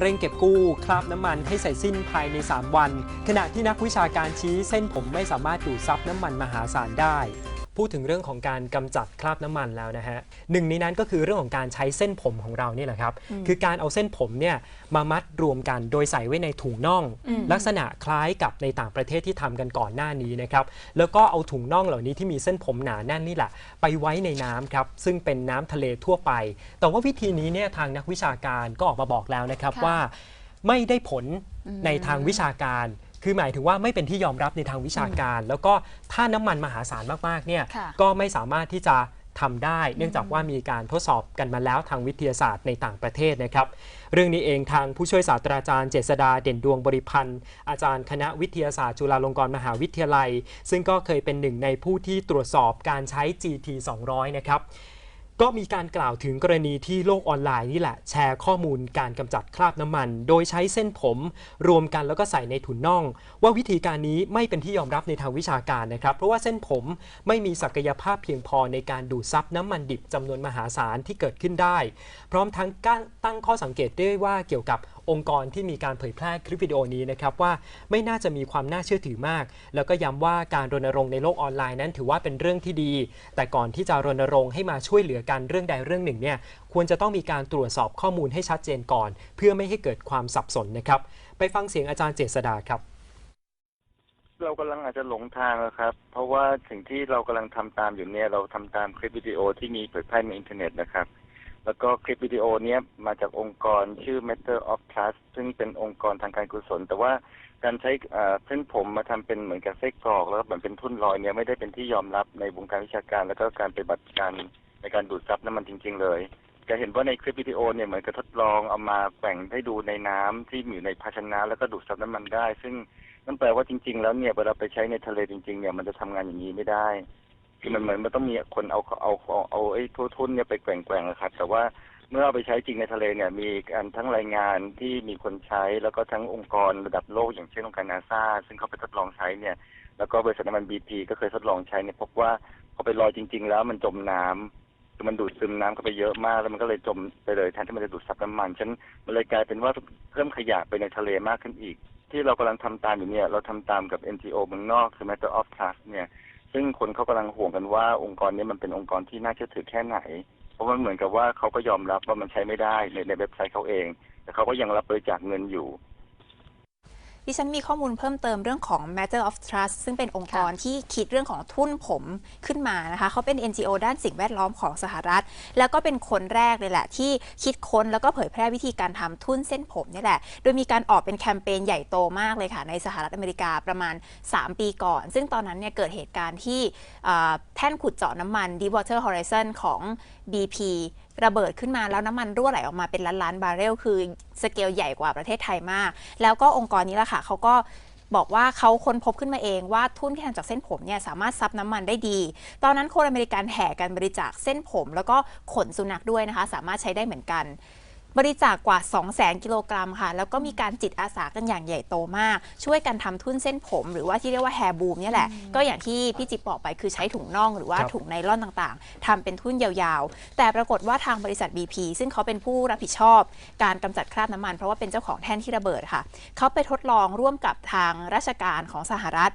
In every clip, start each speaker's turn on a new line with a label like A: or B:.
A: เร่งเก็บกู้คราบน้ำมันให้เสร็จสิ้นภายใน 3 วัน ขณะที่นักวิชาการชี้เส้นผมไม่สามารถดูดซับน้ำมันมหาศาลได้ พูดถึงเรื่องของการกำจัดคราบน้ำมันแล้วนะฮะหนึ่งในนั้นก็คือเรื่องของการใช้เส้นผมของเรานี่แหละครับ คือการเอาเส้นผมเนี่ยมามัดรวมกันโดยใส่ไว้ในถุงน่อง
B: อืม
A: ลักษณะคล้ายกับในต่างประเทศที่ทำกันก่อนหน้านี้นะครับ แล้วก็เอาถุงน่องเหล่านี้ที่มีเส้นผมหนาแน่นนี่แหละ ไปไว้ในน้ำครับ ซึ่งเป็นน้ำทะเลทั่วไป แต่ว่าวิธีนี้เนี่ยทางนักวิชาการก็ออกมาบอกแล้วนะครับ
B: ค่ะ
A: ว่าไม่ได้ผล
B: อืม
A: ในทางวิชาการ คือหมายถึงว่าไม่เป็นที่ยอมรับในทางวิชาการ แล้วก็ถ้าน้ำมันมหาศาลมากๆเนี่ย
B: ค่ะ
A: ก็ไม่สามารถที่จะทำได้ เนื่องจากว่ามีการทดสอบกันมาแล้วทางวิทยาศาสตร์ในต่างประเทศนะครับ เรื่องนี้เองทางผู้ช่วยศาสตราจารย์เจษดาเด่นดวงบริพันธ์ อาจารย์คณะวิทยาศาสตร์จุฬาลงกรณ์มหาวิทยาลัย ซึ่งก็เคยเป็นหนึ่งในผู้ที่ตรวจสอบการใช้ GT 200 นะครับ ก็มีการกล่าวถึงกรณีที่โลกออนไลน์นี่แหละ แชร์ข้อมูลการกำจัดคราบน้ำมัน โดยใช้เส้นผมรวมกันแล้วก็ใส่ในถุนน่อง ว่าวิธีการนี้ไม่เป็นที่ยอมรับในทางวิชาการนะครับ เพราะว่าเส้นผมไม่มีศักยภาพเพียงพอในการดูดซับน้ำมันดิบจำนวนมหาศาลที่เกิดขึ้นได้ พร้อมทั้งการตั้งข้อสังเกตด้วยว่าเกี่ยวกับ องค์กรที่มีการเผยแพร่คลิปวิดีโอนี้นะครับว่าไม่น่าจะมีความน่าเชื่อถือมาก แล้วก็ย้ำว่าการรณรงค์ในโลกออนไลน์นั้นถือว่าเป็นเรื่องที่ดี แต่ก่อนที่จะรณรงค์ให้มาช่วยเหลือกันเรื่องใดเรื่องหนึ่งเนี่ยควรจะต้องมีการตรวจสอบข้อมูลให้ชัดเจนก่อน เพื่อไม่ให้เกิดความสับสนนะครับ ไปฟังเสียงอาจารย์เจษดาครับ
C: เรากำลังอาจจะหลงทางอะครับ เพราะว่าสิ่งที่เรากำลังทำตามอยู่เนี่ยเราทำตามคลิปวิดีโอที่มีเผยแพร่ในอินเทอร์เน็ตนะครับ แล้วก็คลิปวิดีโอเนี้ยมาจากองค์กรชื่อ Matter of Trust ซึ่งเป็นองค์กรทางการกุศล แต่ว่าการใช้เส้นผมมาทำเป็นเหมือนกับไส้กรอก แล้วเหมือนเป็นทุ่นลอยเนี่ยไม่ได้เป็นที่ยอมรับในวงการวิชาการ แล้วก็การปฏิบัติการในการดูดซับน้ำมันจริง ๆ เลยจะเห็นว่าในคลิปวิดีโอเนี่ยเหมือนกับทดลองเอามาแกว่งให้ดูในน้ำที่อยู่ในภาชนะ แล้วก็ดูดซับน้ำมันได้ ซึ่งนั่นแปลว่าจริง ๆ แล้วเนี่ยเวลาไปใช้ในทะเลจริงๆเนี่ยมันจะทำงานอย่างนี้ไม่ได้ คือมันเหมือนมันต้องมีคนเอาเอาเอาเอาไอ้ทุ่นทุ่นเนี่ยไปแกว่งๆอะครับ แต่ว่าเมื่อเอาไปใช้จริงในทะเลเนี่ยมีการทั้งรายงานที่มีคนใช้ แล้วก็ทั้งองค์กรระดับโลกอย่างเช่นองค์การนาซาซึ่งเขาไปทดลองใช้เนี่ย แล้วก็บริษัทน้ำมันบีพีก็เคยทดลองใช้เนี่ยพบว่าพอไปลอยจริง ๆ แล้วมันจมน้ำคือมันดูดซึมน้ำเข้าไปเยอะมาก แล้วมันก็เลยจมไปเลยแทนที่มันจะดูดซับน้ำมันฉันมันเลยกลายเป็นว่าเพิ่มขยะไปในทะเลมากขึ้นอีก ที่เรากำลังทำตามอยู่เนี่ยเราทำตามกับ NGO เมืองนอกคือ Matter of Trust เนี่ย ซึ่งคนเขากำลังห่วงกันว่าองค์กรนี้มันเป็นองค์กรที่น่าเชื่อถือแค่ไหน เพราะมันเหมือนกับว่าเขาก็ยอมรับว่ามันใช้ไม่ได้ในในเว็บไซต์เขาเอง แต่เขาก็ยังรับบริจาคเงินอยู่
B: ดิฉันมีข้อมูลเพิ่มเติมเรื่องของ Matter of Trust ซึ่งเป็นองค์กรที่คิดเรื่องของทุ่นผมขึ้นมานะคะเขาเป็น NGO ด้านสิ่งแวดล้อมของสหรัฐ แล้วก็เป็นคนแรกเลยแหละ ที่คิดค้นแล้วก็เผยแพร่วิธีการทำทุ่นเส้นผมนี่แหละ โดยมีการออกเป็นแคมเปญใหญ่โตมากเลยค่ะ ในสหรัฐอเมริกาประมาณ 3 ปีก่อน ซึ่งตอนนั้นเนี่ยเกิดเหตุการณ์ที่อ่าแท่นขุดเจาะน้ำมัน Deepwater Horizon ของ BP ระเบิดขึ้นมาแล้วน้ำมันรั่วไหลออกมาเป็นล้านล้านบาร์เรลคือสเกลใหญ่กว่าประเทศไทยมาก แล้วก็องค์กรนี้แหละค่ะเขาก็บอกว่าเขาค้นพบขึ้นมาเองว่าทุ่นที่ทำจากเส้นผมเนี่ยสามารถซับน้ำมันได้ดี ตอนนั้นคนอเมริกันแห่กันบริจาคเส้นผม แล้วก็ขนสุนัขด้วยนะคะ สามารถใช้ได้เหมือนกัน บริจาคกว่า 2 0 0 0 0 0 กิโลกรัมค่ะ แล้วก็มีการจิตอาสากันอย่างใหญ่โตมาก ช่วยกันทำทุ่นเส้นผม หรือว่าที่เรียกว่าแฮร์บูมเนี่ยแหละ ก็อย่างที่พี่จิ๊บบอกไปคือใช้ถุงน่องหรือว่า
A: ครับ
B: ถุงไนล่อนต่างๆทำเป็นทุ่นยาวๆ แต่ปรากฏว่าทางบริษัท BP ซึ่งเขาเป็นผู้รับผิดชอบ การกำจัดคราบน้ำมัน เพราะว่าเป็นเจ้าของแท่นที่ระเบิดค่ะ เขาไปทดลองร่วมกับทางราชการของสหรัฐ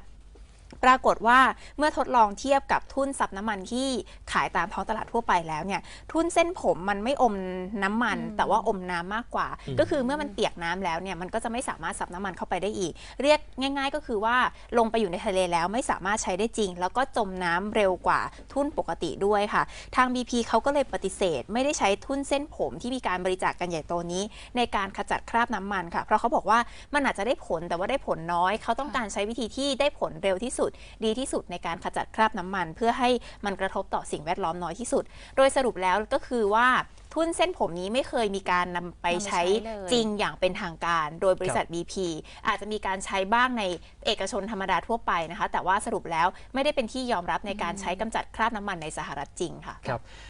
B: ปรากฏว่าเมื่อทดลองเทียบกับทุ่นซับน้ำมันที่ขายตามท้องตลาดทั่วไปแล้วเนี่ยทุ่นเส้นผมมันไม่อมน้ำมัน แต่ว่าอมน้ำมากกว่า
A: อืม
B: ก็คือเมื่อมันเปียกน้ำแล้วเนี่ยมันก็จะไม่สามารถซับน้ำมันเข้าไปได้อีก เรียกง่าย ๆ ก็คือว่าลงไปอยู่ในทะเลแล้วไม่สามารถใช้ได้จริง แล้วก็จมน้ำเร็วกว่าทุ่นปกติด้วยค่ะ ทาง BP เขาก็เลยปฏิเสธ ไม่ได้ใช้ทุ่นเส้นผมที่มีการบริจาคกันใหญ่โตนี้ ในการขจัดคราบน้ำมันค่ะเพราะเขาบอกว่ามันอาจจะได้ผลแต่ว่าได้ผลน้อย เขาต้องการใช้วิธีที่ได้ผลเร็วที่สุดดีที่สุดในการขจัดคราบน้ำมัน เพื่อให้มันกระทบต่อสิ่งแวดล้อมน้อยที่สุด โดยสรุปแล้วก็คือว่าทุ่นเส้นผมนี้ไม่เคยมีการนำไปใช้
D: นำไปใช้เลย
B: จริงอย่างเป็นทางการ โดยบริษัท BP อาจจะมีการใช้บ้างในเอกชนธรรมดาทั่วไปนะคะ แต่ว่าสรุปแล้วไม่ได้เป็นที่ยอมรับในการใช้กำจัดคราบน้ำมันในสหรัฐจริงค่ะ
A: ครับ